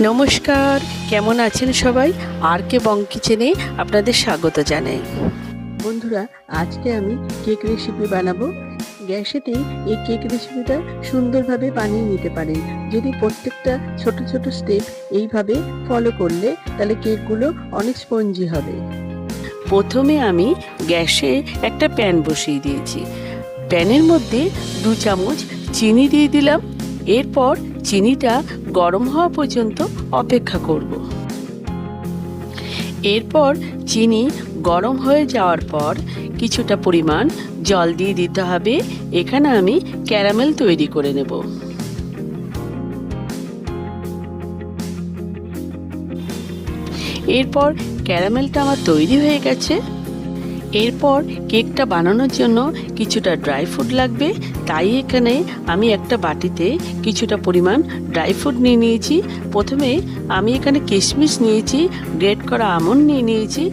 নমস্কার, কেমন আছেন সবাই? আর কে বং কিচেনে আপনাদের স্বাগত জানাই। বন্ধুরা, আজকে আমি কেক রেসিপি বানাবো। গ্যাসেতে এই কেক রেসিপিটা সুন্দরভাবে বানিয়ে নিতে পারেন। যদি প্রত্যেকটা ছোট ছোট স্টেপ এইভাবে ফলো করলে তাহলে কেকগুলো অনেক স্পঞ্জি হবে। প্রথমে আমি গ্যাসে একটা প্যান বসিয়ে দিয়েছি। প্যানের মধ্যে দু চামচ চিনি দিয়ে দিলাম। এরপর চিনিটা গরম হওয়া পর্যন্ত অপেক্ষা করব। এরপর চিনি গরম হয়ে যাওয়ার পর কিছুটা পরিমাণ জল দিয়ে দিতে হবে। এখানে আমি ক্যারামেল তৈরি করে নেব। এরপর ক্যারামেলটা আমার তৈরি হয়ে গেছে। এরপর কেকটা বানানোর জন্য কিছুটা ড্রাই ফ্রুট লাগবে। তাই এখানে আমি একটা বাটিতে কিছুটা পরিমাণ ড্রাই ফ্রুট নিয়ে নিয়েছি। প্রথমে আমি এখানে কিশমিশ নিয়েছি, গ্রেট করা আমন্ড নিয়ে নিয়েছি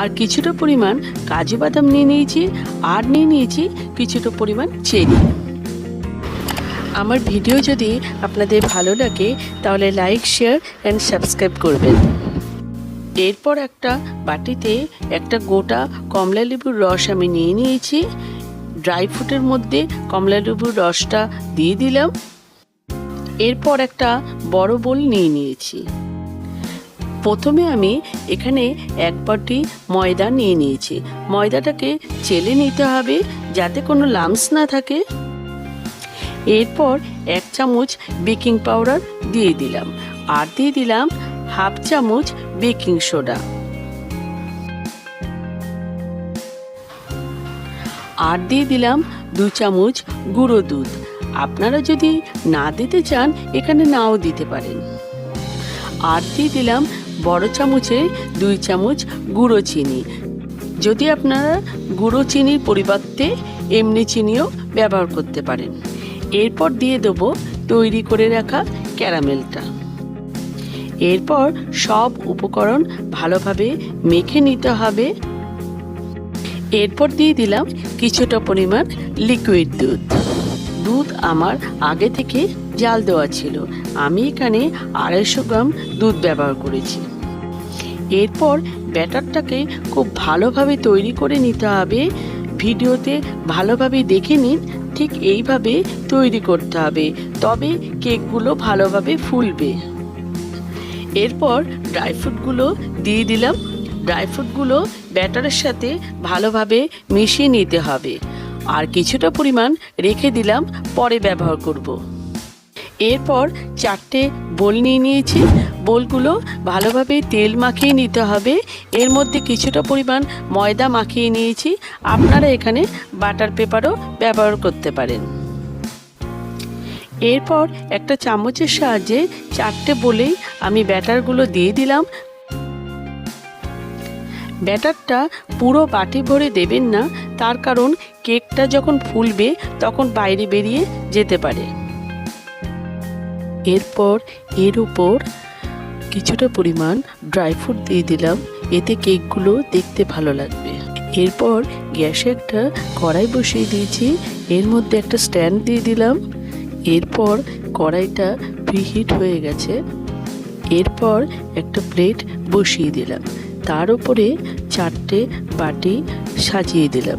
আর কিছুটা পরিমাণ কাজু বাদাম নিয়ে নিয়েছি আর নিয়ে নিয়েছি কিছুটা পরিমাণ চেরি। আমার ভিডিও যদি আপনাদের ভালো লাগে তাহলে লাইক, শেয়ার অ্যান্ড সাবস্ক্রাইব করবেন। এরপর একটা বাটিতে একটা গোটা কমলা লেবুর রস আমি নিয়ে নিয়েছি। ড্রাই ফ্রুটের মধ্যে কমলা লেবুর রসটা দিয়ে দিলাম। এরপর একটা বড় বোল নিয়ে নিয়েছি। প্রথমে আমি এখানে এক বাটি ময়দা নিয়ে নিয়েছি। ময়দাটাকে চেলে নিতে হবে যাতে কোনো লামস না থাকে। এরপর এক চামচ বেকিং পাউডার দিয়ে দিলাম। আর দিয়ে দিলাম হাফ চামচ বেকিং সোডা। আর দিয়ে দিলাম দু চামচ গুঁড়ো দুধ। আপনারা যদি না দিতে চান, এখানে নাও দিতে পারেন। আর দিয়ে দিলাম বড় চামচে দুই চামচ গুঁড়ো চিনি। যদি আপনারা গুঁড়ো চিনির পরিবর্তে এমনি চিনিও ব্যবহার করতে পারেন। এরপর দিয়ে দেবো তৈরি করে রাখা ক্যারামেলটা। এরপর সব উপকরণ ভালোভাবে মেখে নিতে হবে। এরপর দিয়ে দিলাম কিছুটা পরিমাণ লিকুইড দুধ। দুধ আমার আগে থেকে জাল দেওয়া ছিল। আমি এখানে আড়াইশো গ্রাম দুধ ব্যবহার করেছি। এরপর ব্যাটারটাকে খুব ভালোভাবে তৈরি করে নিতে হবে। ভিডিওতে ভালোভাবে দেখে নিন, ঠিক এইভাবে তৈরি করতে হবে। তবে কেকগুলো ভালোভাবে ফুলবে। এরপর ড্রাই ফ্রুটগুলো দিয়ে দিলাম। ড্রাই ফ্রুটগুলো ব্যাটারের সাথে ভালোভাবে মিশিয়ে নিতে হবে। আর কিছুটা পরিমাণ রেখে দিলাম, পরে ব্যবহার করব। এরপর চারটে বোল নিয়ে নিয়েছি। বোলগুলো ভালোভাবে তেল মাখিয়ে নিতে হবে। এর মধ্যে কিছুটা পরিমাণ ময়দা মাখিয়ে নিয়েছি। আপনারা এখানে বাটার পেপারও ব্যবহার করতে পারেন। এরপর একটা চামচের সাহায্যে চারটে বলেই আমি ব্যাটারগুলো দিয়ে দিলাম। ব্যাটারটা পুরো বাটি ভরে দেবেন না, তার কারণ কেকটা যখন ফুলবে তখন বাইরে বেরিয়ে যেতে পারে। এরপর এর উপর কিছুটা পরিমাণ ড্রাই ফ্রুট দিয়ে দিলাম, এতে কেকগুলো দেখতে ভালো লাগবে। এরপর গ্যাসে একটা কড়াই বসিয়ে দিয়েছি, এর মধ্যে একটা স্ট্যান্ড দিয়ে দিলাম। এরপর কড়াইটা প্রিহিট হয়ে গেছে। এরপর একটা প্লেট বসিয়ে দিলাম। তার উপরে চারটে বাটি সাজিয়ে দিলাম।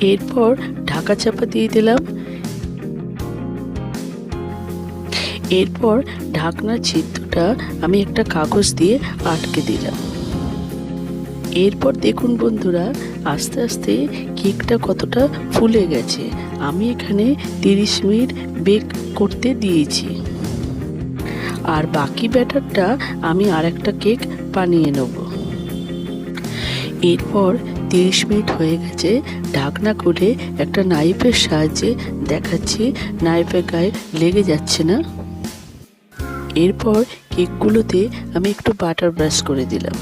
এরপর ঢাকা চাপা দিয়ে দিলাম। এরপর ঢাকনার ছিদ্রটা আমি একটা কাগজ দিয়ে আটকে দিলাম। এরপর দেখুন বন্ধুরা, আস্তে আস্তে কেকটা কতটা ফুলে গেছে। আমি এখানে তিরিশ মিনিট বেক করতে দিয়েছি। আর বাকি ব্যাটারটা আমি আর একটা কেক বানিয়ে নেব। এরপর তিরিশ মিনিট হয়ে গেছে ঢাকনা খুলে একটা নাইফের সাহায্যে দেখাচ্ছি নাইফের গায়ে লেগে যাচ্ছে না। এরপর কেকগুলোতে আমি একটু বাটার ব্রাশ করে দিলাম।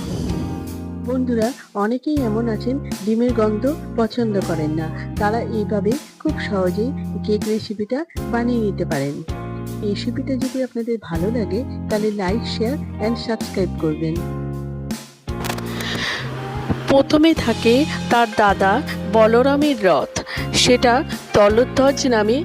বন্ধুরা অনেকেই এমন আছেন, ডিমের গন্ধ পছন্দ করেন না। তারা এইভাবে খুব সহজেই কেক রেসিপিটা বানিয়ে নিতে পারেন। রেসিপিটা যদি আপনাদের ভালো লাগে, তাহলে লাইক শেয়ার অ্যান্ড সাবস্ক্রাইব করবেন। প্রথমে থাকে তার দাদা বলরামের রথ। সেটা তলোধ্বজ নামে